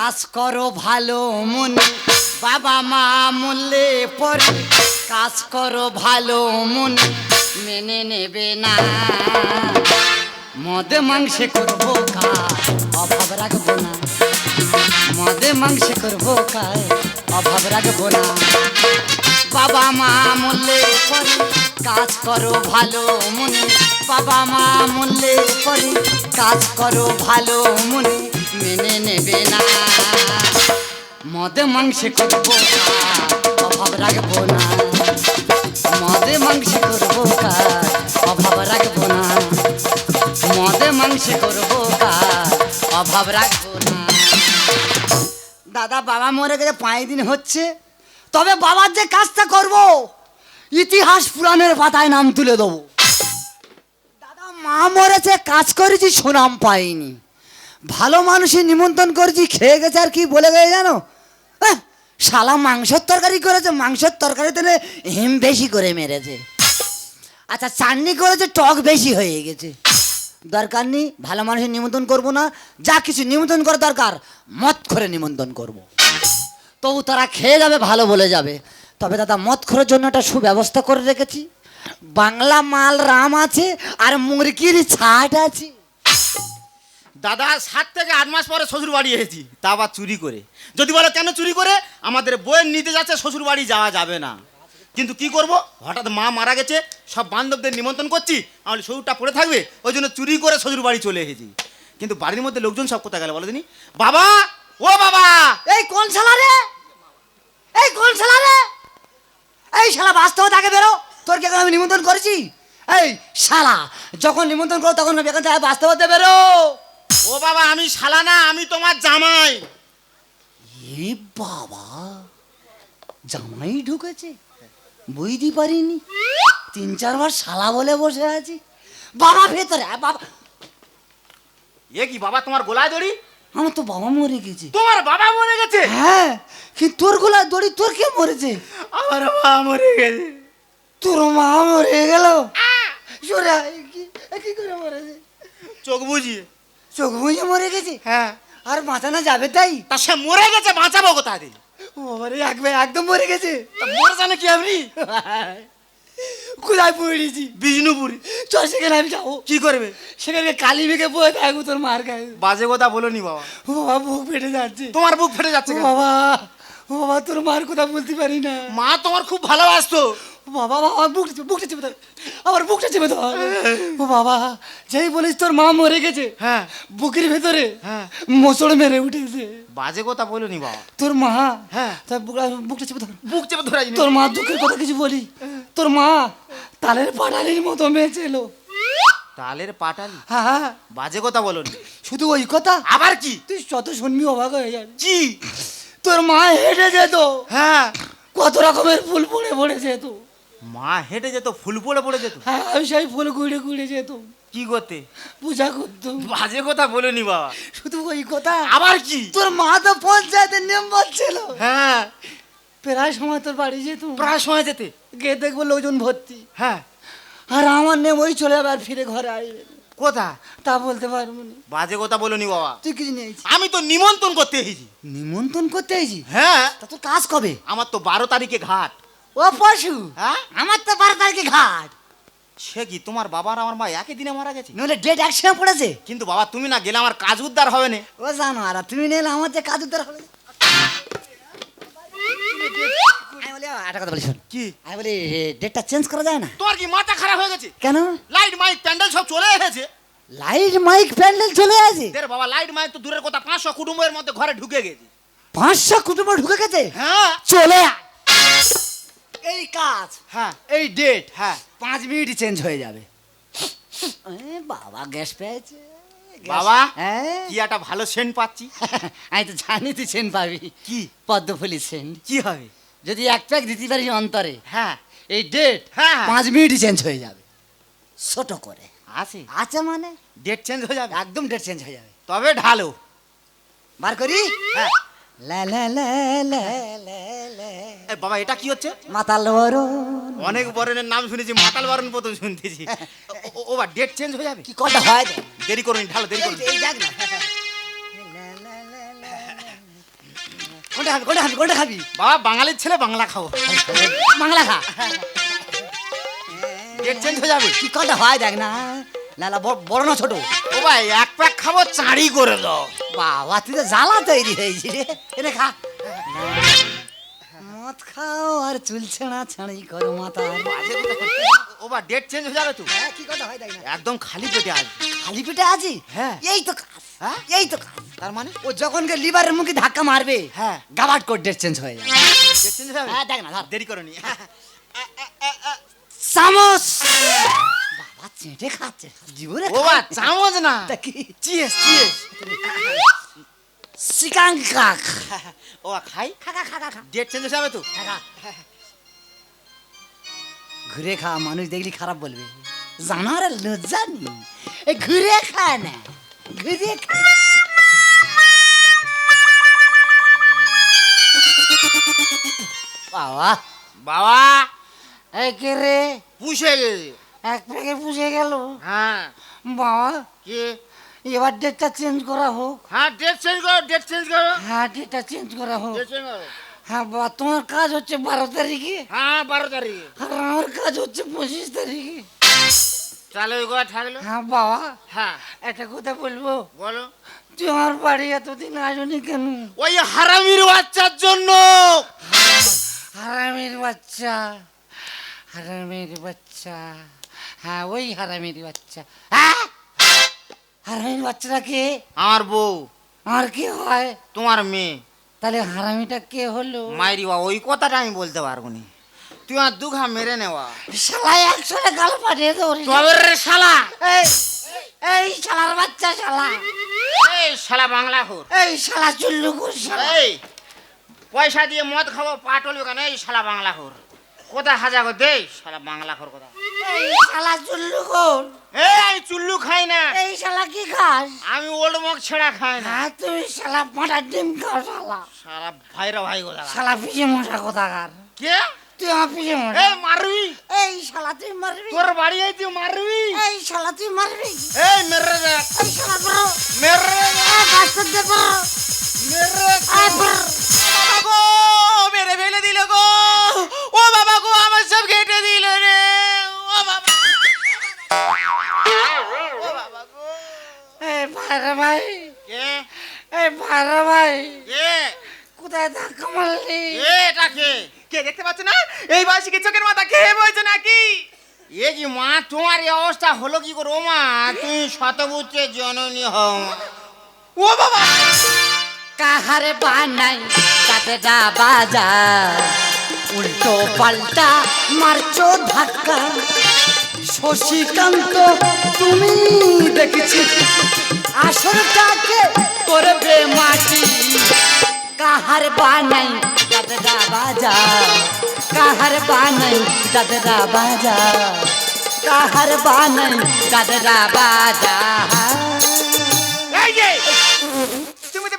কাজ করো ভালো মনে। বাবা মা মূল্যে পরে কাজ করো ভালো মনে। মেনে নেবে না। মদে মাংসে করব কাজ, অভাব রাখব না। মদে মাংসে করব কাজ, অভাব রাখব না। বাবা মা মূল্যে পরে কাজ করো ভালো মনে। বাবা মা মূল্যে পরে কাজ করো ভালো মনে। মেনে নেবে না। মদে মাংসে করব অভাব রাখব না। মদে মাংসে করব কাজ, অভাব রাখব না। মদে মাংসে করব কাজ, অভাব রাখব না। দাদা, বাবা মরে গেছে, পাঁচ দিন হচ্ছে। তবে বাবার যে কাজটা করব, ইতিহাস পুরাণের পাতায় নাম তুলে দেবো। দাদা, মা মরেছে, কাজ করেছি, সুনাম পাইনি। ভালো মানুষের নিমন্ত্রণ করেছি, খেয়ে গেছে আর কি বলে গেছে জানো? শালা মাংসের তরকারি করেছে, মাংসের তরকারি হিম বেশি করে মেরেছে। আচ্ছা চাটনি করেছে, টক বেশি হয়ে গেছে। দরকার নেই, ভালো মানুষের নিমন্ত্রণ করব না, যা কিছু নিমন্ত্রণ করা দরকার মত করে নিমন্ত্রণ করব। তবু তারা খেয়ে যাবে, ভালো বলে যাবে। তবে দাদা, মদ খোরের জন্য একটা সুব্যবস্থা করে রেখেছি। বাংলা মাল রাম আছে, আর মুরগির ছাট আছে। দাদা, সাত থেকে আট মাস পরে শ্বশুর বাড়ি এসেছি। তা আবার চুরি করে। যদি বলো কেন চুরি করে, আমাদের বইয়ের নিতে যাচ্ছে শ্বশুর বাড়ি যাওয়া যাবে না। কিন্তু কি করব? হঠাৎ মা মারা গেছে, সব বান্ধবদের নিমন্ত্রণ করছি, আমার শ্বশুরটা পড়ে থাকবে, ওই জন্য চুরি করে শ্বশুর বাড়ি চলে এসেছি। কিন্তু বাড়ির মধ্যে লোকজন সব কোথায় গেল বলো দিনি? বাবা! ও বাবা! এই কোন শালা রে? এই কোন শালা রে? এই শালা বাস্তব তাকে বেরো, তোর কি আমি নিমন্ত্রণ করেছি? এই শালা, যখন নিমন্ত্রণ করো, তখন এখান থেকে বাস্তবতে বেরো। ও বাবা আমি শালা না আমি তোমার জামাই। এ বাবা জামাই ঢুকেছে? বুঝতে পারিনি। তিন চারবার শালা বলে বসে আছি। বাবা ভেতরে আয় বাবা। এ কি বাবা তোমার গোলায় দড়ি? আমার তো বাবা মরে গেছে। তোমার বাবা মরে গেছে? হ্যাঁ কি তোর গোলায় দড়ি তোর কে মরেছে? আমার মা মরে গেছে। তোর মা মরে গেল? কি করে মরেছে? চোখ বুঝিয়ে। চোখ বুঝে মরে গেছে? হ্যাঁ। আর বাঁচানো যাবে তাই? তা সে মরে গেছে বাঁচাবো কোথায় দিয়ে ও বাবারে একবার একদম মরে গেছে। মরে জানে কি আপনি? কোথায় পড়েছি বিষ্ণুপুরি। চল সেখানে আমি যাব। কি করবে? সেখানে কালি মেঘে বয়ে থাকব তোর মার গায়ে। বাজে কথা বলনি বাবা। ও বাবা বুক ফেটে যাচ্ছে। তোমার বুক ফেটে যাচ্ছে বাবা ও বাবা তোর মার কথা বলতে পারি না। মা তোমার খুব ভালোবাসতো। ও বাবা বাবা বুকটা চেপে বুকটা চেপে ধর আমার বুকটা চেপে ধর ও বাবা যেই বলিস তোর মা মরে গেছে। হ্যাঁ। বুকের ভেতরে হ্যাঁ। মোচড় মেরে উঠেছে। বাজে কথা বলনি বাবা। তোর মা হ্যাঁ। তার বুকটা বুকটা চেপে ধর বুক চেপে ধরে তোর মা দুঃখের কথা কিছু বলি। তোর মা তালের পাটালির মতো মেয়ে ছিল তালের পাটালি? হ্যাঁ হ্যাঁ। বাজে কথা বলনি। শুধু ওই কথা? আবার কি? তুই যত শুনবি অবাক হয়ে যাবি। কি? তোর মা হেঁটে যেত। হ্যাঁ। কত রকমের ফুল পড়ে পড়ে যেত। মা হেঁটে যেত ফুল পড়ে পড়ে যেত। হ্যাঁ আমি সেই ফুল ঘুরে ঘুরে যেত কি করতে? পূজা করতো বাজে কথা বলেনি বাবা। শুধু ওই কথা। আবার কি? তোর মা তো পঞ্চায়েতের মেম্বার ছিল হ্যাঁ। প্রায় সময় তোর বাড়ি যেত প্রায় সময় যেতে। গিয়ে দেখব লোকজন ভর্তি। হ্যাঁ। আর আমার নেম ওই চলে আবার ফিরে ঘরে আসবে। কোথা? তা বলতে পারব না। বাজে কথা বলনি বাবা। তুই কিছু নিয়েছি আমি তো নিমন্ত্রণ করতে এসেছি। নিমন্ত্রণ করতে আইছি হ্যাঁ। তা তোর কাজ কবে? আমার তো বারো তারিখে ঘাট। ও পশু। হ্যাঁ? আমার তো বারো তারিখে ঘাট। সে কি তোমার বাবার আমার মা একই দিনে মারা গেছে? নইলে ডেট একসঙ্গে পড়েছে। কিন্তু বাবা তুমি না গেলে আমার কাজ উদ্ধার হবে না। ও জানো আর তুমি নিলে আমার যে কাজ উত্তর হবে। আমি একটা কথা বলি শোন। কি? আমি বলি ডেটটা চেঞ্জ করা যায় না? কি মাথা খারাপ হয়ে গেছে? কেন? লাইট মাইক প্যান্ডেল সব চলে এসেছে। লাইট মাইক প্যান্ডেল চলে আছে বাবা লাইট মাইক তো দূরের কথা পাঁচশো কুটুম্বের মধ্যে ঘরে ঢুকে গেছে। পাঁচশো কুটুম্ব ঢুকে গেছে? হ্যাঁ। চলে আয়। এই কাজ। হ্যাঁ এই ডেট হ্যাঁ পাঁচ মিনিট চেঞ্জ হয়ে যাবে। এ বাবা গ্যাস পেয়েছে। বাবা হ্যাঁ? কি একটা ভালো সেন্ট পাচ্ছি। আমি তো জানি তুই সেন পাবি। কি? পদ্মফুলি সেন কি হবে? যদি এক প্যাক দিতে পারিস অন্তরে হ্যাঁ। এই ডেট হ্যাঁ। পাঁচ মিনিটই চেঞ্জ হয়ে যাবে। ছোট করে। আছে। আছে মানে? ডেট চেঞ্জ হয়ে যাবে। একদম ডেট চেঞ্জ হয়ে যাবে। তবে ঢালো। বার করি? হ্যাঁ। লা লা লা লা। বাবা এটা কি হচ্ছে? মাতাল বড় অনেক বরণের নাম শুনেছি মাতাল বরণ প্রথম শুনতেছি। ও- বা ডেট চেঞ্জ হয়ে যাবে? কি কটা হয়? দেরি করুন ঢালো দেরি করুন এই- দেখ না। কোনটা খাবি কোনটা খাবি কোনটা খাবি? বাবা বাঙালির ছেলে বাংলা খাব বাংলা খা। ডেট চেঞ্জ হয়ে যাবে। কি কথা হয় দেখ না। লালা বড়- বড় না ছোট। ও ভাই এক প্যাক খাব চাঁড়ি করে দাও। বাবা তুই তো জ্বালা তৈরি হয়েছি রে। এনে খা। মদ খাও আর চুল ছেঁড়া ছাড়ি করো মাথা। ও বা ডেট চেঞ্জ হয়ে যাবে তো? হ্যাঁ, কি কথা হয় দেখ না? একদম খালি পেটে আসবে খালি পেটে আছি? হ্যাঁ। এই তো কাজ হ্যাঁ? এই তো কাজ তার মানে? ও যখন কে লিভারের মুখে ধাক্কা মারবে হ্যাঁ। গাবাট কোড ডেট চেঞ্জ হয়ে যাবে। ডেট চেঞ্জ হয়ে যাবে? হ্যাঁ দেখ না ধর। দেরি করনি। চামচ বাবা চেটে খাচ্ছে। জীবনে ও বা। চামচ না। তা কি? চিয়েস চিয়েস সিকাঙ্কাক ও খাই খা খা খা ডেট চেঞ্জ যাবে তো। ঘুরে খা মানুষ দেখলি খারাপ বলবে জানার লজ্জা নেই ঘুরে খা না ঘুরে খা বাবা বাবা এই কে রে পুষে গেছে এক প্যাকে পুষে গেল হ্যাঁ বাবা কি এবার ডেটটা চেঞ্জ করা হোক। হ্যাঁ ডেট চেঞ্জ করো ডেট চেঞ্জ করো। হ্যাঁ ডেটটা চেঞ্জ করা হোক। ডেট চেঞ্জ করো। হ্যাঁ বাবা তোমার কাজ হচ্ছে বারো তারিখে। হ্যাঁ বারো তারিখে। আর আমার কাজ হচ্ছে পঁচিশ তারিখে। তাহলে ওই কথা থাকল। হ্যাঁ বাবা। হ্যাঁ। একটা কথা বলব? বলো। তুই আমার বাড়ি এতদিন আসনি কেন? ওই হারামির বাচ্চার জন্য। হারামির বাচ্চা। হারামির বাচ্চা। হ্যাঁ ওই হারামির বাচ্চা। হ্যাঁ হারামির বাচ্চাটা কে? আমার বউ। আর কি হয়? তোমার মেয়ে। তাহলে হারামিটা কে হলো? মাইরি বা ওই কথাটা আমি বলতে পারব নি। তুই আমার দুঘা মেরে নেওয়া। শালা একশোটা গাল পাঠিয়ে দেবো তবে রে শালা। এই এই শালার বাচ্চা শালা। এই শালা বাংলা হোর। এই শালা চুল্লু কুর শালা। এই পয়সা দিয়ে মদ খাব পাটল কেন? এই শালা বাংলা হোর। কোথা হাজা গো? দে শালা বাংলা খোর কথা এই শালা চুল্লু কুর এই আমি চুল্লু খাই না। এই শালা কি খাস? আমি ওল্ড মগ ছেড়া খাই না। হ্যাঁ তুমি শালা পাটার ডিম খাও শালা। শালা ভাইরা ভাই গো দাদা। শালা পিছে মশা কোথাকার? কে? তুই আমার পিছে মশা। এই মারবি। এই শালা তুই মারবি। তোর বাড়ি এই তুই মারবি। এই শালা তুই মারবি। এই মেরে দেখ এই শালা বড় মেরে এই বাস্তার দে বড় মেরে এই বড় বাবা গো মেরে ফেলে দিল গো। ও বাবা গো আমার সব কেটে দিল রে। ও বাবা। ও বাবা গো। এই ভাইরা ভাই। কে? ভাই। কে? কোথায় ধাক্কা মারলি? কে এটা কে? কে দেখতে পাচ্ছ না? এই বয়সে কি চোখের মাথা খেয়ে বলছে নাকি? এ কি মা তোমার এই অবস্থা হলো কি করে? ও মা তুমি শতপুত্রের জননী হও। ও বাবা। কাহারে বানাই তাতে ডা বাজা উল্টো পাল্টা, মারছো ধাক্কা। শশীকান্ত, তুমি দেখেছি আসরটাকে করবে মাটি। কাহার বানাই দাদা বাজা? কাহার বানাই দাদা বাজা? কাহার বানাই দাদা বাজা?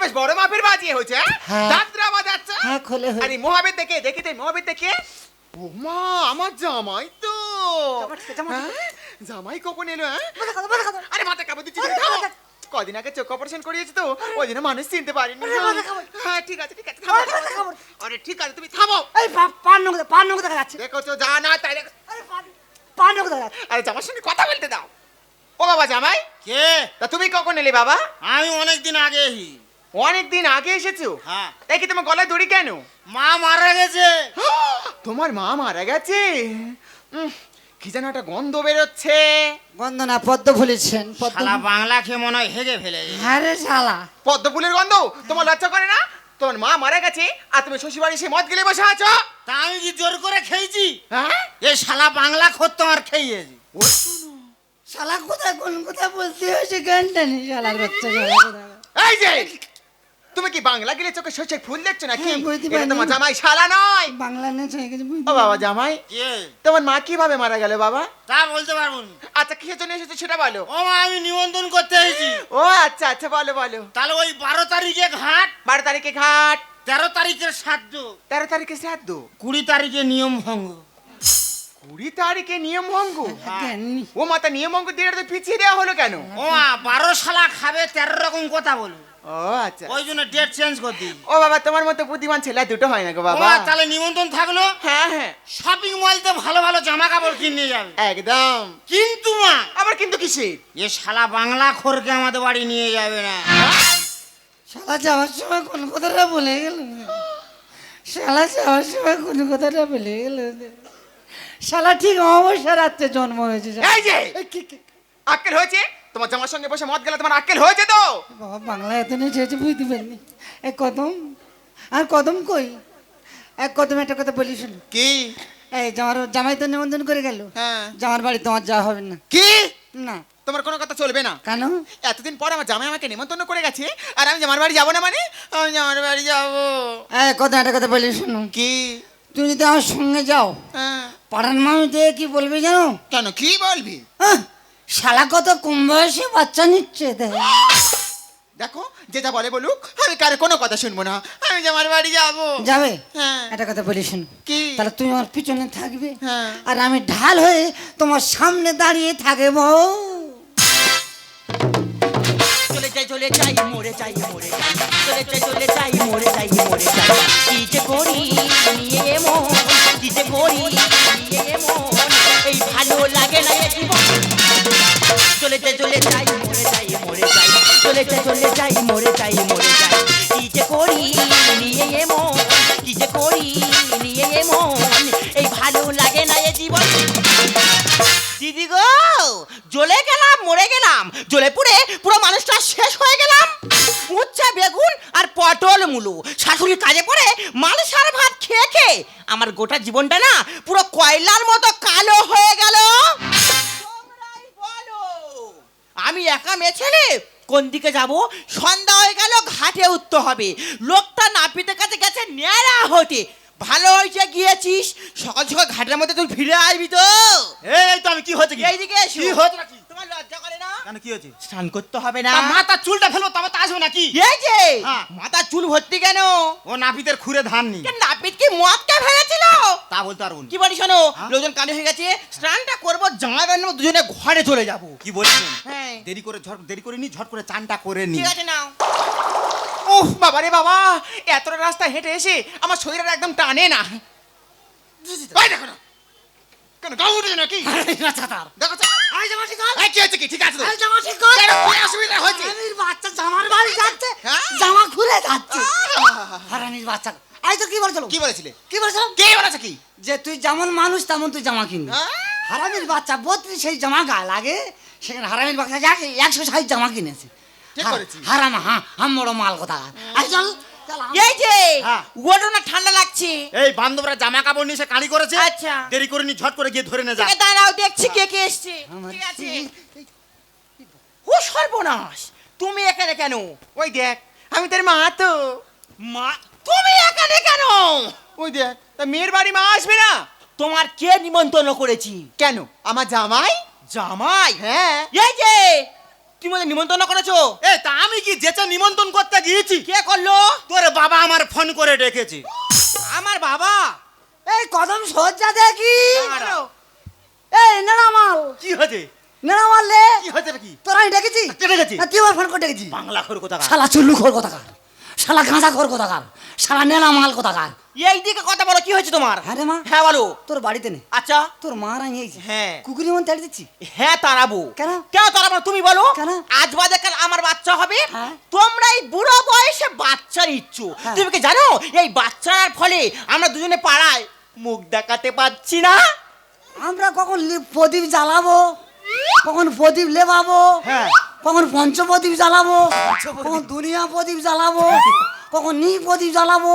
বেশ বড় মাপের বাজিয়ে হয়েছে হ্যাঁ। দাঁতরা বাজাচ্ছে। হ্যাঁ খোলে হয়ে আরে মহাবেদ দেখে দেখি তাই মহাবেদ দেখে। ও মা আমার জামাই তো। জামাই, জামাই। হ্যাঁ? জামাই কখন এলো হ্যাঁ? আরে মাথা কাপড় দিচ্ছি থামো। কদিন আগে চোখ অপারেশন করিয়েছি তো ওই জন্য মানুষ চিনতে পারিনি। আরে মাথা খাও। হ্যাঁ ঠিক আছে ঠিক আছে থামো, মাথা থামো, খাও। থামো। আরে ঠিক আছে তুমি থামো। এই পা- পান নগদ পান নগদ দেখা যাচ্ছে। দেখো তো যা না তাই দেখো। আরে পান- পান নগদ দেখা যাচ্ছে। আরে জামার সঙ্গে কথা বলতে দাও। ও বাবা জামাই? কে? তা তুমি কখন এলে বাবা? আমি অনেক দিন আগে এসি। অনেক দিন আগে এসেছ। হ্যাঁ। তাই কি তোমার গলায় দড়ি কেন? মা মারা গেছে। তোমার মা মারা গেছে? কি যেন একটা গন্ধ বেরোচ্ছে। বন্দনা পদ্ম ফুলেছেন শালা বাংলা খেয়ে মনে হয় হেগে ফেলেছে হ্যাঁ রে শালা। পদ্ম ফুলের গন্ধ? তোমার লজ্জা করে না? তোমার মা মারা গেছে আর তুমি শ্বশুর বাড়ি সে মদ গেলে বসে আছো? তা আমি কি জোর করে খেয়েছি? হ্যাঁ? এই শালা বাংলা খোর তোমার খেয়েছি। শালা কোথায় কোন কথা বলতে হয়েছে গানটা নি শালার বাচ্চা এই যে তুমি কি বাংলা গেলে চোখে শস্যের ফুল দেখছ নাকি? হ্যাঁ, বুঝতে এটা তোমার। জামাই শালা নয়। বাংলা নেছে কিছু বুঝতে ও বাবা জামাই? কে? তোমার মা কীভাবে মারা গেল বাবা? তা বলতে পারব না। আচ্ছা কিসের জন্য এসেছ সেটা বলো। ও মা আমি নিমন্ত্রণ করতে এসেছি। ও আচ্ছা আচ্ছা বলো বলো। তাহলে ওই বারো তারিখে ঘাট বারো তারিখে ঘাট। তেরো তারিখের সাধ্য। তেরো তারিখে শ্রাদ্ধ কুড়ি তারিখে নিয়ম ভঙ্গ। কুড়ি তারিখে নিয়ম ভঙ্গ জ্ঞানী। ও মাতা নিয়ম ভঙ্গ দিনে তো পিছিয়ে দেওয়া হলো কেন? ও মা, বারো শালা খাবে তেরো রকম কথা বলবে ও আচ্ছা। ওই জন্য ডেট চেঞ্জ করে দিই। ও বাবা তোমার মতো বুদ্ধিমান ছেলে দুটো হয় না গো বাবা। তাহলে নিমন্ত্রণ থাকল? হ্যাঁ হ্যাঁ। শপিং মলতে ভালো ভালো জামা কাপড় কিনে যাবে। একদম। কিন্তু মা আবার কিন্তু কিসের এ শালা বাংলা খোরকে আমাদের বাড়ি নিয়ে যাবে না। শালা যাওয়ার সময় কোন কথাটা বলে গেল? শালা যাওয়ার সময় কোন কথাটা বলে গেল? শালা ঠিক অমাবস্যা রাত্রে জন্ম হয়েছে। এই যে! আক্কেল হয়েছে? তোমার জামার সঙ্গে বসে মদ গেলে তোমার আক্কেল হয়েছে তো? বাবা বাংলা এত নিয়ে চেয়েছে বুঝতে পারিনি। এক কদম? আর কদম কই? এক কদম একটা কথা বলি শুন। কি? এই জামার জামাই তো নিমন্ত্রণ করে গেল। হ্যাঁ। জামার বাড়ি তোমার যাওয়া হবে না। কি? না। তোমার কোনো কথা চলবে না। কেন? এতদিন পর আমার জামাই আমাকে নিমন্ত্রণ করে গেছে আর আমি জামার বাড়ি যাব না মানে? আমি জামার বাড়ি যাব। এই কদম একটা কথা বলি শুনো। কি? তুমি যদি আমার সঙ্গে যাও হ্যাঁ। পাড়ার মানুষ দেখে কি বলবে জানো? কেন কি বলবি? আহ, শালা কত কম বয়সে বাচ্চা নিচ্ছে দেখ দেখো যেটা বলে বলুক আমি কারও কোনো কথা শুনব না। আমি আমার বাড়ি যাব। যাবে? হ্যাঁ। একটা কথা বলি শুনো। কি? তাহলে তুমি আমার পিছনে থাকবে। হ্যাঁ। আর আমি ঢাল হয়ে তোমার সামনে দাঁড়িয়ে থাকব। চলে যাই, মরে যাই, মরে চলে যাই চলে যাই, মরে যাই মরে যাই। কি যে করি, নিয়ে এমন কি যে করি, নিয়ে এমন এই ভালো লাগে না এ জীবন। চলে যাই চলে যাই, মরে যাই মরে যাই। চলে যাই চলে যাই, মরে যাই মরে যাই। কি যে করি, নিয়ে এমন কি যে করি, নিয়ে এমন এই ভালো লাগে না এ জীবন। দিদি গো! জ্বলে গেলাম, মরে গেলাম। জ্বলে পুড়ে পুরো মানুষটা শেষ হয়ে গেলাম। উচ্চা বেগুন আর পটল মুলো। শাশুড়ির কাজে পড়ে আর ভাত খেয়ে খেয়ে আমার গোটা জীবনটা না পুরো কয়লার মতো কালো হয়ে গেল। আমি একা মেয়ে ছেলে কোন দিকে যাব? সন্ধ্যা হয়ে গেল, ঘাটে উঠতে হবে। লোকটা নাপিতের কাছে গেছে, ন্যাড়া হতে। ভালো হয়েছে গিয়েছিস? সকাল সকাল ঘাটের মধ্যে তুই ফিরে আসবি তো। এই তো আমি কি হচ্ছে কি? এইদিকে এসো। কি হচ্ছে নাকি? তোমার লজ্জা করে না? কেন কি হচ্ছে স্নান করতে হবে না। তা মাথার চুলটা ফেলো তবে তা আসবে নাকি? এই যে হ্যাঁ। মাথা চুল ভর্তি কেন? ও নাপিতের খুঁড়ে ধান নি কেন নাপিত কি মদকে ফেলেছিল তা বলতে পারব। কি বলি শোনো হ্যাঁ? লোকজন কানে হয়ে গেছে স্নানটা করব জামা প্যান্ট দুজনে ঘরে চলে যাব। কি বলছেন? হ্যাঁ। দেরি করে ঝট দেরি করে নি ঝট করে চানটা করে নি। ঠিক আছে নাও। ওহ বাবা রে বাবা এতটা রাস্তা হেঁটে এসে আমার শরীরটা একদম টানে না। ওই দেখো না। কেন গাও উঠেছে নাকি? দেখো তো। এই, কি হয়েছে কি? ঠিক আছে তো? কেন, কি অসুবিধা হয়েছে? হারানির বাচ্চা জামার বাড়ি যাচ্ছে হ্যাঁ? জামা খুলে যাচ্ছে। হারানির বাচ্চা। আই তো কি বলছিল? কি বলেছিলে? কি কে বলেছে কি? যে তুই যেমন মানুষ তেমন তুই জামা কিনবি? হারামির বাচ্চা বত্রিশ সেই জামা গায়ে লাগে সেখানে হারামির বাচ্চা একশো ষাট জামা কিনেছে। ঠিক হা- হারাম হা হাম বড় মাল কথা। আই চল এই যে হ্যাঁ। ওটা না ঠান্ডা লাগছে। এই বান্ধবরা জামা কাপড় নিয়ে করেছে। আচ্ছা। দেরি করে নি ঝট করে গিয়ে ধরে নে যা। দাঁড়াও দেখছি কে কে এসছে। ঠিক আছে? ও সর্বনাশ। তুমি এখানে কেন? ওই দেখ আমি তোর মা তো। মা তুমি এখানে কেন? ওই দেখ তা মেয়ের বাড়ি মা আসবে না? তোমার কে নিমন্ত্রণ করেছি? কেন? আমার জামাই? জামাই? হ্যাঁ। এই যে তুমি ওদের নিমন্ত্রণ করেছ? এ তা আমি কি যেচে নিমন্ত্রণ করতে গিয়েছি? কে করল? তোর বাবা আমার ফোন করে ডেকেছে। আমার বাবা? এই কদম সজ্জা দেখি। এই নেড়ামাল কি হয়েছে? নেড়ামাল লে কি হয়েছে কি? তোরা আমি ডেকেছি? কে ডেকেছি? আর তুই আমার ফোন করে ডেকেছি বাংলা খোর কথা শালা চুল্লু খোর কথাকার? শালা গাঁজা খোর কথাকার? শালা নেড়ামাল কথাকার? এই দিকে কথা বলো কি হয়েছে তোমার? হ্যাঁ রে মা হ্যাঁ বলো। তোর বাড়িতে নে। আচ্ছা। তোর মা রাঙি এইছে হ্যাঁ। কুকুরি মন তেড়ে দিচ্ছি? হ্যাঁ তারাবো কেন? কেন তারাবো তুমি বলো। কেন? আজ বাদে কাল আমার বাচ্চা হবে। হ্যাঁ। তোমরা এই বুড়ো বয়সে বাচ্চা নিচ্ছ। হ্যাঁ। তুমি কি জানো? এই বাচ্চার ফলে আমরা দুজনে পাড়ায় মুখ দেখাতে পাচ্ছি না। আমরা কখন প্রদীপ জ্বালাবো? কখন প্রদীপ লেবাবো? হ্যাঁ। কখন পঞ্চপ্রদীপ জ্বালাবো? কখন দুনিয়া প্রদীপ জ্বালাবো? কখন নি প্রদীপ জ্বালাবো?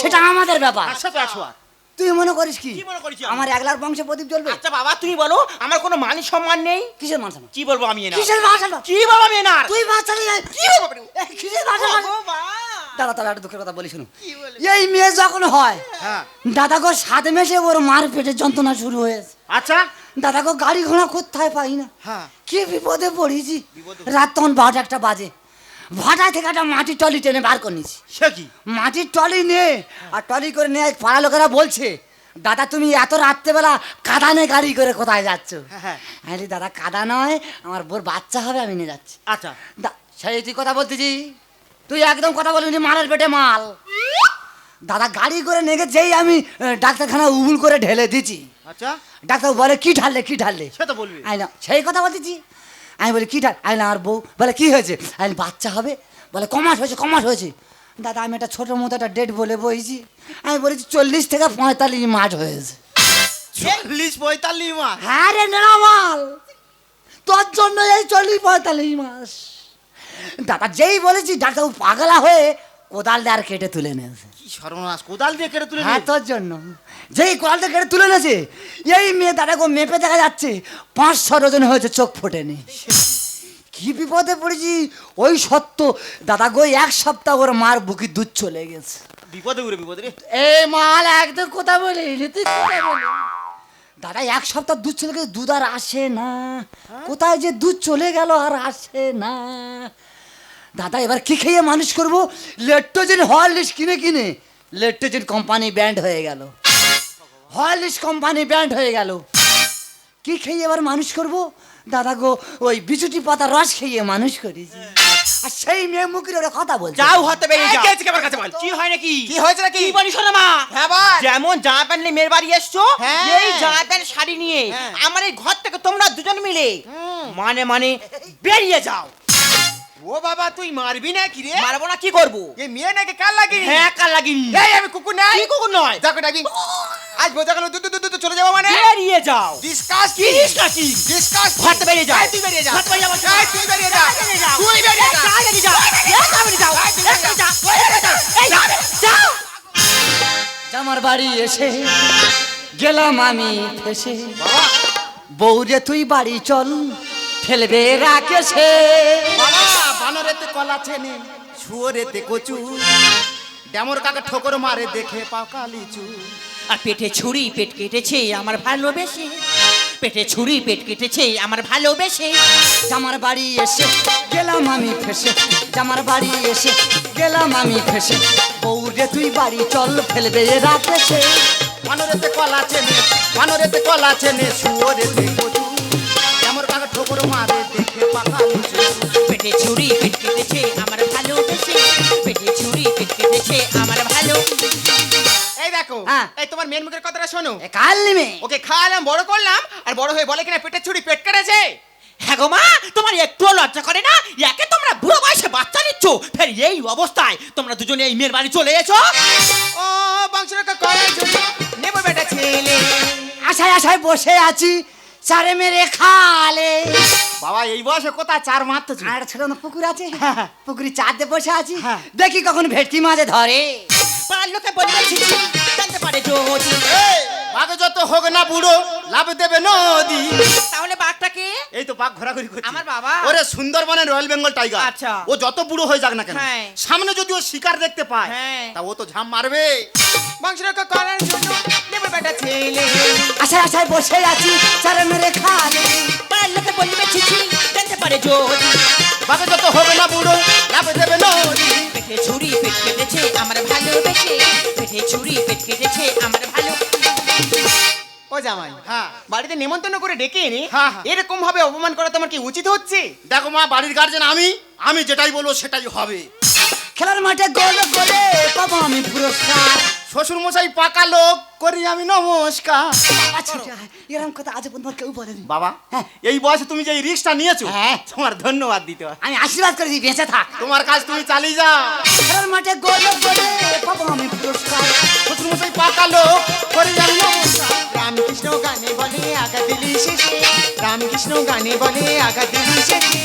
সেটা আমাদের ব্যাপার। তুই মনে করিস কি? মনে? আমার একলার বংশে প্রদীপ জ্বলবে। আচ্ছা বাবা তুমি বলো আমার কোনো মান সম্মান নেই? কিসের মানুষ কি বলব আমি এনার? কিসের বাসা কি বলব আমি এনার? তুই নিয়ে আয়। কি বলব কিসের বাসা ভগবান। দাদা তাহলে একটা দুঃখের কথা বলি শুনো এই মেয়ে যখন হয় হ্যাঁ। দাদা গো সাত মেসে ওর মার পেটের যন্ত্রণা শুরু হয়েছে। আচ্ছা? দাদা গো গাড়ি ঘোড়া কোথায় পাই না? হ্যাঁ। কি বিপদে পড়েছি? রাত তখন বারোটা একটা বাজে। ভাটা থেকে একটা মাটির টলি টেনে বার করে নিয়েছি। সে কি? মাটির টলি নে। আর টলি করে নিয়ে পাড়া লোকেরা বলছে দাদা তুমি এত রাত্রেবেলা কাদানে গাড়ি করে কোথায় যাচ্ছ? হ্যাঁ, হ্যাঁ। দাদা কাদা নয় আমার বোর বাচ্চা হবে আমি নিয়ে যাচ্ছি। আচ্ছা। সেই তুই কথা বলতেছি? তুই একদম কথা বলবি মালের পেটে মাল। দাদা গাড়ি করে নেগে যেই আমি ডাক্তারখানা উবুল করে ঢেলে দিছি আচ্ছা? ডাক্তার বলে কি ঢাললে কি ঢাললে? সে তো বলবি। আই না সেই কথা বলতেছি। আমি বলি কি ঢাল বলি, আমার বউ। বলে কি হয়েছে? আমি বাচ্চা হবে। বলে কমাস হয়েছে কমাস হয়েছে। দাদা আমি একটা ছোটো মতো একটা ডেট বলে বইছি। আমি বলেছি চল্লিশ থেকে পঁয়তাল্লিশ মাস হয়েছে। চল্লিশ পঁয়তাল্লিশ মাস? হ্যাঁ রে নেড়ামাল তোর জন্য এই চল্লিশ পঁয়তাল্লিশ মাস। দাদা যেই বলেছি ডাক্তারবাবু পাগলা হয়ে কোদাল দিয়ে আর কেটে তুলে নিয়েছে। কি সর্বনাশ কোদাল দিয়ে কেটে তুলে হ্যাঁ তোর জন্য। যেই কোদাল দিয়ে কেটে তুলে নিয়েছে এই মেয়ে দাদাকে মেপে দেখা যাচ্ছে পাঁচ পাঁচশো ওজন হয়েছে চোখ ফোটেনি। কি বিপদে পড়েছি? ওই সত্য। দাদা গো এক সপ্তাহ ওর মার বুকি দুধ চলে গেছে। বিপদে উড়ে বিপদে রে। এই মাল একদম কথা বলে তুই কোথায় বলি? দাদা এক সপ্তাহ দুধ চলে গেছে দুধ আর আসে না। কোথায় যে দুধ চলে গেল আর আসে না। দাদা এবার কি খেয়ে মানুষ করব? লেট্টোজেন হরলিক্স কিনে কিনে। লেট্টোজেন কোম্পানি ব্যান্ড হয়ে গেল। হরলিক্স কোম্পানি ব্যান্ড হয়ে গেল। কি খেয়ে এবার মানুষ করব? দাদা গো ওই বিচুটি পাতা রস খেয়ে মানুষ করেছি। আর সেই মেয়ে মুখের ওরা কথা বলছে। যাও হতে বেরিয়ে এই, যাও। কে আমার কাছে বল। কি হয় নাকি? কি হয়েছে নাকি? কি বলি শোনো মা? হ্যাঁ বল। যেমন জামা প্যান্ট নিয়ে মেয়ের বাড়ি এসছো হ্যাঁ। এই জামা প্যান্ট শাড়ি নিয়ে হ্যাঁ। আমার এই ঘর থেকে তোমরা দুজন মিলে মানে মানে বেরিয়ে যাও। ও বাবা তুই মারবি না কি রে? মারবো না কি করব? এই মেয়ে নাকি কাল লাগি? হ্যাঁ কাল লাগিনি এই আমি কুকুর নাই কি কুকুর নয়? দেখো। ডাকবি আজ বোঝা গেল দুধ দুধ চলে যাব মানে? বেরিয়ে যাও। ডিসকাস কি? ডিসকাস ঘর থেকে বেরিয়ে যাও। তুই বেরিয়ে যা। থেকে বেরিয়ে যাও। এই, তুই বেরিয়ে যা। বেরিয়ে যাও। তুই বেরিয়ে যা। এই, বেরিয়ে যাও। এই, বেরিয়ে যাও। এই, বেরিয়ে যাও। এই, বেরিয়ে যাও। এই, যাও। জামার বাড়ি এসে গেলাম আমি ফেসে। বৌরে তুই বাড়ি চল ফেলবে রাকেশে। বাবা। বানরেতে কলা চেনে শুয়োরেতে কচু। ড্যামর কাকে ঠোকর মারে দেখে পাকা লিচু আর পেটে ছুরি পেট কেটেছে আমার ভালোবেসে। পেটে ছুরি পেট কেটেছে আমার ভালোবেসে। জামার বাড়ি এসে গেলাম আমি ফেসে। জামার বাড়ি এসে গেলাম আমি ফেসে। বৌরে তুই বাড়ি চল ফেলবে রাকেশে বানরেতে কলা চেনে বানরেতে কলা চেনে শুয়োরেতে কচু। ড্যামর কাকে ঠোকর মারে দেখে পাকা পেটে ছুরি কেটেছে আমার ভালোবেসে পেটে ছুরি কেটেছে আমার ভালো। এই দেখো হ্যাঁ। এই তোমার মেন মুখের কথাটা শোনো। এ কাল ওকে খাওয়ালাম বড় করলাম আর বড় হয়ে বলে কিনা পেটের ছুরি পেট কেটেছে? হ্যাঁ গো মা তোমার একটু লজ্জা করে না? একে তোমরা বুড়ো বয়সে বাচ্চা নিচ্ছ ফের এই অবস্থায় তোমরা দুজনে এই মেয়ের বাড়ি চলে এসো। ও বংশরক্ষা করার জন্য নেব বেটা ছেলে। আশায় আশায় বসে আছি। চারে মেরে খালে। বাবা এই বয়সে কোথায় চার মারতে আর ছোট পুকুর আছে। পুকুরি দিয়ে বসে আছি। হ্যাঁ। দেখি কখন ভেটকি মাঝে ধরে। পাড়ার লোকে বলবে ছি, ছি, জানতে পারে যদি বাঘে যত হোক না বুড়ো লাভ দেবে নদী। তাহলে বাঘটাকে এই তো বাঘ ঘোরাঘুরি করছে। আমার বাবা। ওরে সুন্দরবনের রয়্যাল বেঙ্গল টাইগার। আচ্ছা। ও যত বুড়ো হয়ে যাক না কেন হ্যাঁ। সামনে যদি ও শিকার দেখতে পায় হ্যাঁ। তা ও তো ঝাম মারবে। বংশরক্ষা করার জন্য নেব বেটা ছেলে। আশায় আশায় বসে আছি চারে মেরে খালে পাড়ার লোকে বলবে ছি, ছি, জানতে পারে যদি বাঘে যত হবে না বুড়ো লাভ দেবে পেটে ছুরি পেট কেটেছে আমার ভালোবেসে পেটে ছুরি পেট কেটেছে আমার ভালো ও জামাই হ্যাঁ। বাড়িতে নেমন্তন্ন করে ডেকে এনে হ্যাঁ, হ্যাঁ। এরকম ভাবে অপমান করা তোমার কি উচিত হচ্ছে দেখো মা বাড়ির গার্জেন আমি আমি যেটাই বলব সেটাই হবে খেলার মাঠে গোল গোলে পাবো আমি পুরস্কার। শ্বশুর মশাই পাকা লোক করি আমি নমস্কার। আচ্ছা এরকম কথা আজ পর্যন্ত কেউ বলেনি। বাবা হ্যাঁ। এই বয়সে তুমি যে এই রিক্সটা নিয়েছো হ্যাঁ। তোমার ধন্যবাদ দিতে হয়। আমি আশীর্বাদ করে দিই বেঁচে থাক। তোমার কাজ তুমি চালিয়ে যাও। খেলার মাঠে গোল গোলে পাবো আমি পুরস্কার। শ্বশুর মশাই পাকা লোক করি আমি নমস্কার। রামকৃষ্ণ গানে বলে আগা দিলি শেষে। রামকৃষ্ণ গানে বলে আগা দিলি শেষে।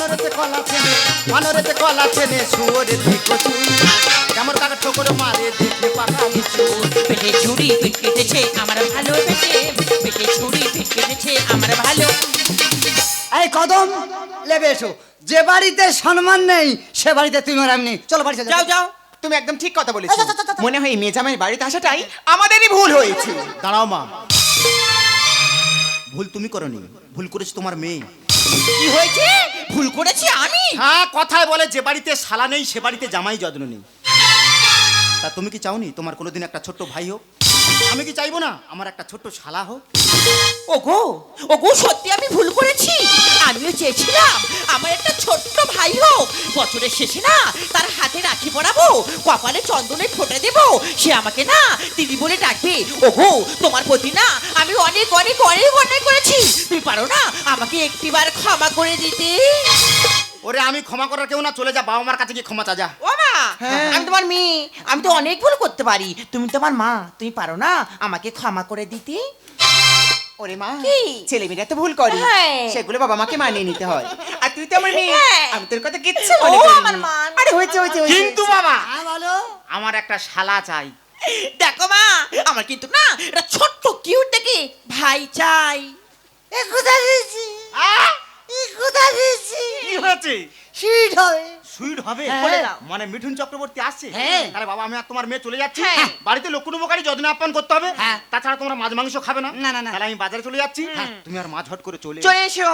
বানরেতে কলা ছেনে বানরেতে কলা কচু কেমন কাকা ঠোকর মারে দেখে পাকা পেটে ছুরি পেট কেটেছে আমার ভালোবেসে পেটে ছুরি পেট কেটেছে আমার ভালো এই কদম লেবে এসো। যে বাড়িতে সম্মান নেই সে বাড়িতে তুমি আর আমি চলো বাড়ি যাও যাও। তুমি একদম ঠিক কথা বলেছ। মনে হয় এই মেজামের বাড়িতে আসাটাই আমাদেরই ভুল হয়েছে। দাঁড়াও মা। ভুল তুমি করনি। ভুল করেছে তোমার মেয়ে। কি হয়েছে? ভুল করেছি আমি? হ্যাঁ কথায় বলে যে বাড়িতে শালা নেই, সে বাড়িতে জামাই যত্ন নেই। তা তুমি কি চাওনি? তোমার কোনোদিন একটা ছোট্ট ভাই হোক? আমি কি চাইব না? আমার একটা ছোট্ট শালা হোক? ওগো ওগো সত্যি আমি ভুল করেছি? আমিও চেয়েছিলাম আমার একটা ছোট্ট ভাই হোক। বছরের শেষে না তার হাতে রাখি পরাবো কপালে চন্দনের ফোঁটা দেবো। সে আমাকে না দিদি বলে ডাকবে ওগো তোমার প্রতি না আমি অনেক অনেক অনেক অন্যায় করেছি। তুমি পারো না আমাকে একটিবার ক্ষমা করে দিতে। ওরে আমি ক্ষমা করার কেউ না চলে যা বাবা মার কাছে গিয়ে ক্ষমা চা যা। ও মা আমি তোমার মেয়ে আমি তো অনেক ভুল করতে পারি। তুমি তোমার মা তুমি পারো না আমাকে ক্ষমা করে দিতে? ওরে মা? ছেলে মেয়েরা তো ভুল করে হ্যাঁ। সেগুলো বাবা মাকে মানিয়ে নিতে হয় আর তুই তো আমার মেয়ে হ্যাঁ। আমি তোর কথা কিচ্ছু মনে মা। আরে হয়েছে হয়েছে। কিন্তু বাবা হ্যাঁ বলো আমার একটা শালা চাই দেখো মা আমার কিন্তু না এটা ছোট্ট কিউট দেখে ভাই চাই এ কোথায় দিয়েছি এ কোথায় দিয়েছি কি হয়েছে সিট হবে। সুইট হবে? হ্যাঁ। বলে দাও। মানে মিঠুন চক্রবর্তী আসছে? হ্যাঁ। তাহলে বাবা আমি আর তোমার মেয়ে চলে যাচ্ছি। হ্যাঁ। বাড়িতে যত্ন আপ্যায়ন করতে হবে। হ্যাঁ। তাছাড়া তোমরা মাছ মাংস খাবে না। না, না, না। তাহলে আমি বাজারে চলে যাচ্ছি। তুমি আর মাছ হট করে চলে চলে এসো।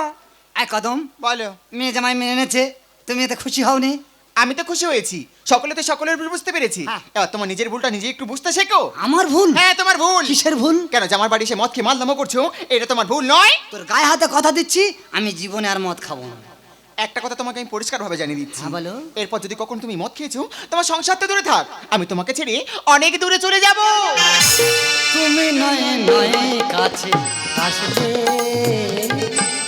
এক কদম। বলো। মেয়ে জামাই মেনে এনেছে তুমি এতে খুশি হওনি? আমি তো খুশি হয়েছি। সকলে তো সকলের ভুল বুঝতে পেরেছি। হ্যাঁ। এবার তোমার নিজের ভুলটা নিজে একটু বুঝতে শেখো। আমার ভুল? হ্যাঁ তোমার ভুল। কিসের ভুল? কেন জামার বাড়ি এসে মদ খেয়ে মালদামো করছ? এটা তোমার ভুল নয়। তোর গায়ে হাতে কথা দিচ্ছি আমি জীবনে আর মদ খাব না। একটা কথা তোমাকে আমি পরিষ্কার ভাবে জানিয়ে দিচ্ছি। হ্যাঁ, বলো। এরপর যদি কখন তুমি মদ খেয়েছো তোমার সংসার তো দূরে থাক। আমি তোমাকে ছেড়ে অনেক দূরে চলে যাব। তুমি নয় নয় কাছে আসলে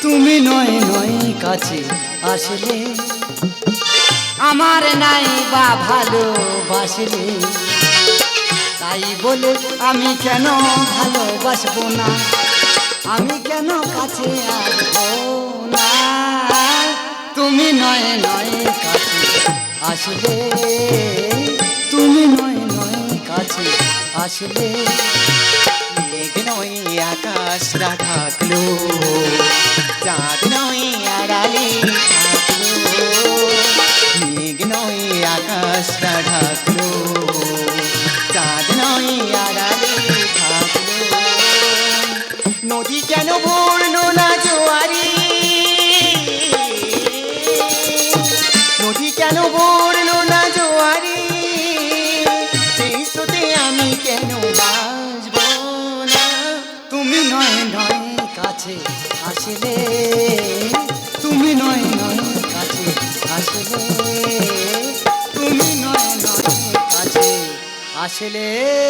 তুমি নয় নয় কাছে আসলে আমার নাই বা ভালো ভালোবাসলে তাই বলে আমি কেন ভালোবাসবো না? আমি কেন কাছে আসব? তুমি নয় নয় কাছে আসলে তুমি নয় নয় কাছে আসলে মেঘ নয়, আকাশ থাকল চাঁদ নয়, আড়ালে তুমি